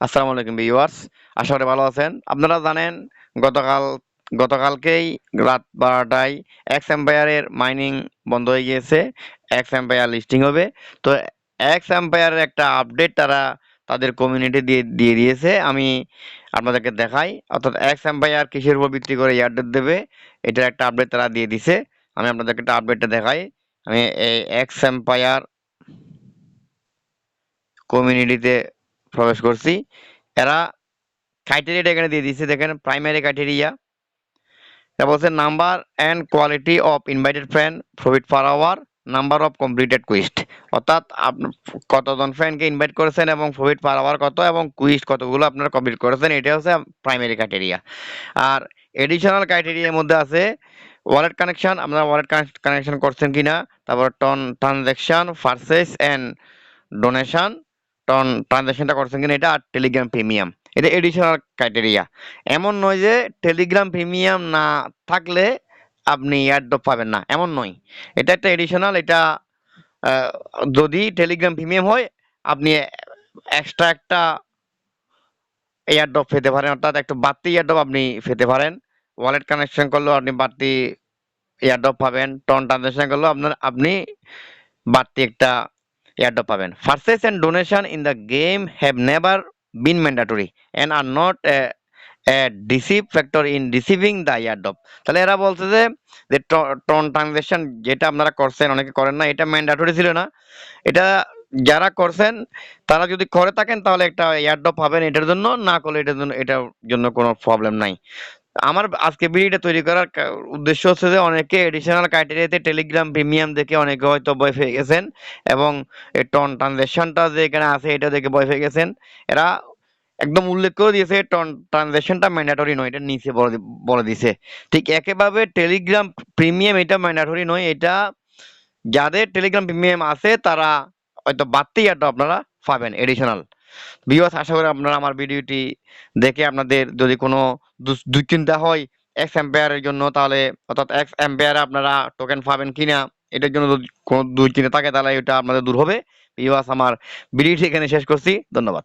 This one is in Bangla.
আসসালামু আলাইকুম ভিউয়ার্স, আশা করি ভালো আছেন। আপনারা জানেন, গতকাল, গতকালকেই রাত বারোটায় এক্স এম্পায়ারের মাইনিং বন্ধ হয়ে গিয়েছে। এক্স এম্পায়ার লিস্টিং হবে। তো এক্স এম্পায়ারের একটা আপডেট তারা তাদের কমিউনিটি দিয়ে দিয়ে দিয়েছে। আমি আপনাদেরকে দেখাই। অর্থাৎ এক্স এম্পায়ার কিসের উপর ভিত্তি করে ইয়ারডেট দেবে। এটার একটা আপডেট তারা দিয়ে দিছে। আমি আপনাদেরকে একটা আপডেটটা দেখাই। আমি এই এক্স এম্পায়ার কমিউনিটিতে প্রবেশ করছি। এরা ক্রাইটেরিয়াটা এখানে দিয়ে দিচ্ছে দেখেন প্রাইমারি ক্রাইটেরিয়া এটা বলছে number and quality of invited friend profit per hour number of completed quest অর্থাৎ কতজন ফ্রেন্ডকে ইনভাইট করেছেন এবং প্রফিট পার আওয়ার কত এবং কুইস্ট কতগুলো আপনারা কমপ্লিট করেছেন এটা হচ্ছে প্রাইমারি ক্রাইটেরিয়া আর এডিশনাল ক্রাইটেরিয়ার মধ্যে আছে ওয়ালেট কানেকশন আপনারা ওয়ালেট কানেকশন করছেন কিনা, তারপর TON transaction purchase and donation TON ট্রানজ্যাকশনটা করছেন কিনা এটা আর টেলিগ্রাম প্রিমিয়াম এটা এডিশনাল ক্রাইটেরিয়া এমন নয় যে টেলিগ্রাম প্রিমিয়াম না থাকলে আপনি এয়ারড্রপ পাবেন না, এমন নয়। এটা একটা এডিশনাল এটা যদি টেলিগ্রাম প্রিমিয়াম হয়, আপনি এক্সট্রা একটা এয়ারড্রপ পেতে পারেন, অর্থাৎ একটু বাড়তি এয়ারড্রপ আপনি পেতে পারেন। ওয়ালেট কানেকশন করলেও আপনি বাড়তি এয়ারড্রপ পাবেন। টন ট্রানজ্যাকশন করলেও আপনার, আপনি বাড়তি একটা এয়ারড্রপ পাবেন। Purchase and donation in the game have never been mandatory and are not decisive factor in receiving the airdrop তাহলে এরা বলছে যে যে টন ট্রানজ্যাকশন যেটা আপনারা করছেন, অনেকে করেন না, এটা ম্যান্ডাটরি ছিল না। এটা যারা করছেন, তারা যদি করে থাকেন, তাহলে একটা এয়ারড্রপ পাবেন এটার জন্য, না করলে এটার জন্য এটার জন্য কোনো প্রবলেম নাই। আমার আজকে ভিডিওটা তৈরি করার উদ্দেশ্য হচ্ছে যে অনেকে এডিশনাল ক্রাইটেরিয়াতে টেলিগ্রাম প্রিমিয়াম দেখে অনেকে হয়তো ভয় পেয়ে গেছেন এবং টন ট্রানজ্যাকশনটা যে এখানে আছে এটা দেখে ভয় পেয়ে গেছেন। এরা একদম উল্লেখ করে দিয়েছে টন ট্রানজ্যাকশনটা ম্যান্ডাটরি নয়, এটা নিচে বলে দিছে। ঠিক একইভাবে টেলিগ্রাম প্রিমিয়াম এটা ম্যান্ডাটরি নয়, এটা যাদের টেলিগ্রাম প্রিমিয়াম আছে তারা হয়তো বাড়তেই একটা আপনারা পাবেন এডিশনাল ভিউয়ার্স আশা করি আপনারা আমার ভিডিওটি দেখে আপনাদের যদি কোনো দুশ্চিন্তা হয় এক্স এম্পায়ারের জন্য, তাহলে অর্থাৎ এক্স এম্পায়ারে আপনারা টোকেন পাবেন কিনা, এটার জন্য যদি কোনো দুশ্চিন্তা থাকে, তাহলে এটা আপনাদের দূর হবে। ভিউয়ার্স আমার ভিডিওটি এখানে শেষ করছি। ধন্যবাদ।